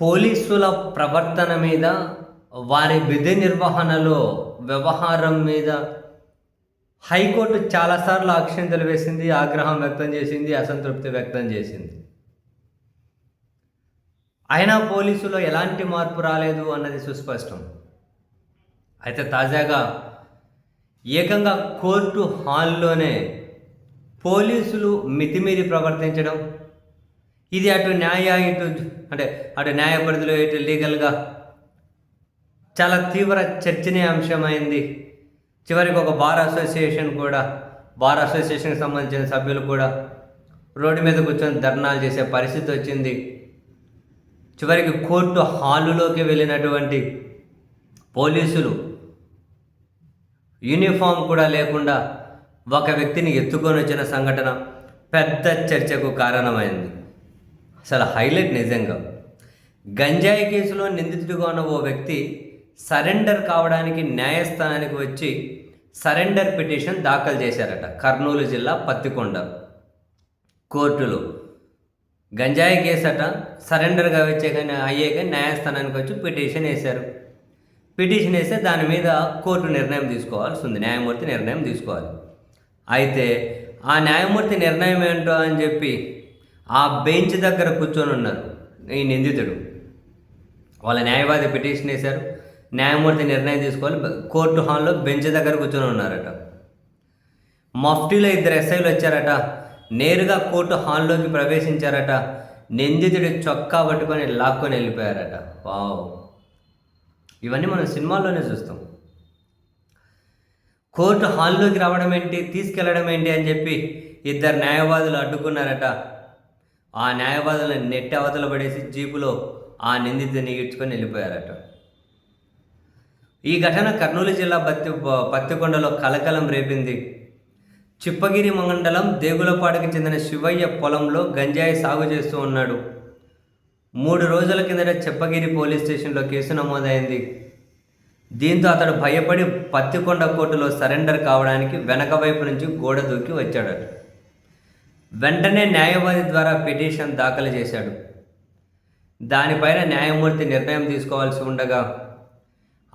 పోలీసుల ప్రవర్తన మీద వారి విధి నిర్వహణలో వ్యవహారం మీద హైకోర్టు చాలాసార్లు అక్షంతలు వేసింది ఆగ్రహం వ్యక్తం చేసింది అసంతృప్తి వ్యక్తం చేసింది. అయినా పోలీసులో ఎలాంటి మార్పు రాలేదు అన్నది సుస్పష్టం. అయితే తాజాగా ఏకంగా కోర్టు హాల్లోనే పోలీసులు మితిమీరి ప్రవర్తించడం ఇది అటు న్యాయ ఇటు అంటే అటు న్యాయ పరిధిలో ఇటు లీగల్గా చాలా తీవ్ర చర్చనీయాంశమైంది చివరికి ఒక బార్ అసోసియేషన్ కూడా బార్ అసోసియేషన్కి సంబంధించిన సభ్యులు కూడా రోడ్డు మీద కూర్చొని ధర్నాలు చేసే పరిస్థితి వచ్చింది. చివరికి కోర్టు హాలులోకి వెళ్ళినటువంటి పోలీసులు యూనిఫామ్ కూడా లేకుండా ఒక వ్యక్తిని ఎత్తుకొని వచ్చిన సంఘటన పెద్ద చర్చకు కారణమైంది. అసలు హైలైట్ నిజంగా. గంజాయి కేసులో నిందితుడిగా ఉన్న ఓ వ్యక్తి సరెండర్ కావడానికి న్యాయస్థానానికి వచ్చి సరెండర్ పిటిషన్ దాఖలు చేశారట. కర్నూలు జిల్లా పత్తికొండ కోర్టులో. గంజాయి కేసు అట సరెండర్గా వచ్చే కానీ అయ్యాక న్యాయస్థానానికి వచ్చి పిటిషన్ వేశారు. పిటిషన్ వేస్తే దాని మీద కోర్టు నిర్ణయం తీసుకోవాల్సి ఉంది. న్యాయమూర్తి నిర్ణయం తీసుకోవాలి. అయితే ఆ న్యాయమూర్తి నిర్ణయం ఏంటో అని చెప్పి ఆ బెంచ్ దగ్గర కూర్చొని ఉన్నారు ఈ నిందితుడు. వాళ్ళ న్యాయవాది పిటిషన్ వేశారు. న్యాయమూర్తి నిర్ణయం తీసుకోవాలి. కోర్టు హాల్లో బెంచ్ దగ్గర కూర్చొని ఉన్నారట. మఫ్టీలో ఇద్దరు ఎస్ఐలు వచ్చారట. నేరుగా కోర్టు హాల్లోకి ప్రవేశించారట. నిందితుడి చొక్కా పట్టుకొని లాక్కొని వెళ్ళిపోయారట. వావ్. ఇవన్నీ మనం సినిమాల్లోనే చూస్తాం. కోర్టు హాల్లోకి రావడం ఏంటి? తీసుకెళ్ళడం ఏంటి అని చెప్పి ఇద్దరు న్యాయవాదులు అడ్డుకున్నారట. ఆ న్యాయవాదులను నెట్టి అవతల పడేసి జీపులో ఆ నిందితుని ఈడ్చుకొని వెళ్ళిపోయారట. ఈ ఘటన కర్నూలు జిల్లా పత్తి పత్తికొండలో కలకలం రేపింది. చిప్పగిరి మండలం దేగులపాడుకి చెందిన శివయ్య పొలంలో గంజాయి సాగు చేస్తూ ఉన్నాడు. మూడు రోజుల కిందట చిప్పగిరి పోలీస్ స్టేషన్లో కేసు నమోదైంది. దీంతో అతడు భయపడి పత్తికొండ కోర్టులో సరెండర్ కావడానికి వెనక వైపు నుంచి గోడ దూకి వచ్చాడట. వెంటనే న్యాయవాది ద్వారా పిటిషన్ దాఖలు చేశాడు. దానిపైన న్యాయమూర్తి నిర్ణయం తీసుకోవాల్సి ఉండగా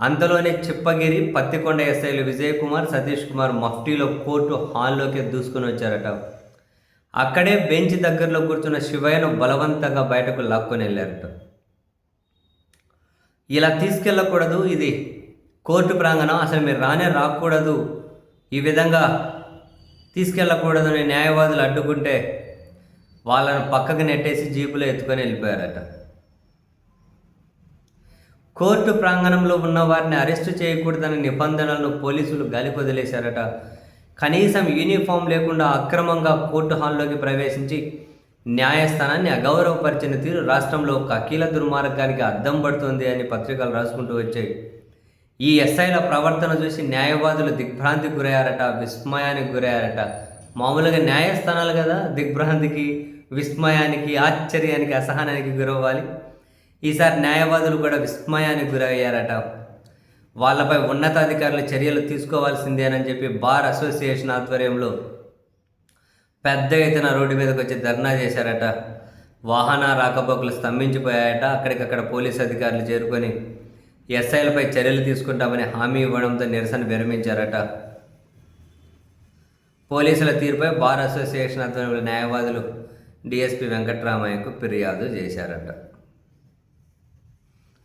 అంతలోనే చిప్పగిరి పత్తికొండ ఎస్ఐలు విజయ్ కుమార్ సతీష్ కుమార్ మఫ్టీలో కోర్టు హాల్లోకి దూసుకుని వచ్చారట. అక్కడే బెంచ్ దగ్గరలో కూర్చున్న శివయ్యను బలవంతంగా బయటకు లాక్కొని వెళ్ళారట. ఇలా తీసుకెళ్ళకూడదు ఇది కోర్టు ప్రాంగణం అసలు మీరు రానే రాకూడదు. ఈ విధంగా తీసుకెళ్ళకూడదని న్యాయవాదులు అడ్డుకుంటే వాళ్ళను పక్కకు నెట్టేసి జీపులో ఎత్తుకొని వెళ్ళిపోయారట. కోర్టు ప్రాంగణంలో ఉన్న వారిని అరెస్టు చేయకూడదనే నిబంధనలను పోలీసులు గాలి కనీసం యూనిఫామ్ లేకుండా అక్రమంగా కోర్టు హాల్లోకి ప్రవేశించి న్యాయస్థానాన్ని అగౌరవపరిచిన తీరు రాష్ట్రంలో ఒక అఖిల దుర్మార్గానికి అద్దం పడుతుంది అని పత్రికలు రాసుకుంటూ వచ్చాయి. ఈ ఎస్ఐల ప్రవర్తన చూసి న్యాయవాదులు దిగ్భ్రాంతికి గురయ్యారట విస్మయానికి గురయ్యారట. మామూలుగా న్యాయస్థానాలు కదా దిగ్భ్రాంతికి విస్మయానికి ఆశ్చర్యానికి అసహనానికి గురవ్వాలి. ఈసారి న్యాయవాదులు కూడా విస్మయానికి గురయ్యారట. వాళ్ళపై ఉన్నతాధికారులు చర్యలు తీసుకోవాల్సిందేనని చెప్పి బార్ అసోసియేషన్ ఆధ్వర్యంలో పెద్ద ఎత్తున రోడ్డు మీదకి వచ్చి ధర్నా చేశారట. వాహన రాకపోకలు స్తంభించిపోయాయట. అక్కడికక్కడ పోలీస్ అధికారులు చేరుకొని ఎస్ఐలపై చర్యలు తీసుకుంటామని హామీ ఇవ్వడంతో నిరసన విరమించారట. పోలీసుల తీరుపై బార్ అసోసియేషన్ ఆధ్వర్యంలో న్యాయవాదులు డిఎస్పి వెంకట్రామయ్యకు ఫిర్యాదు చేశారట.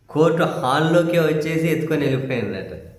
కోర్టు హాల్లోకి వచ్చేసి ఎత్తుకొని వెళ్ళిపోయిందట.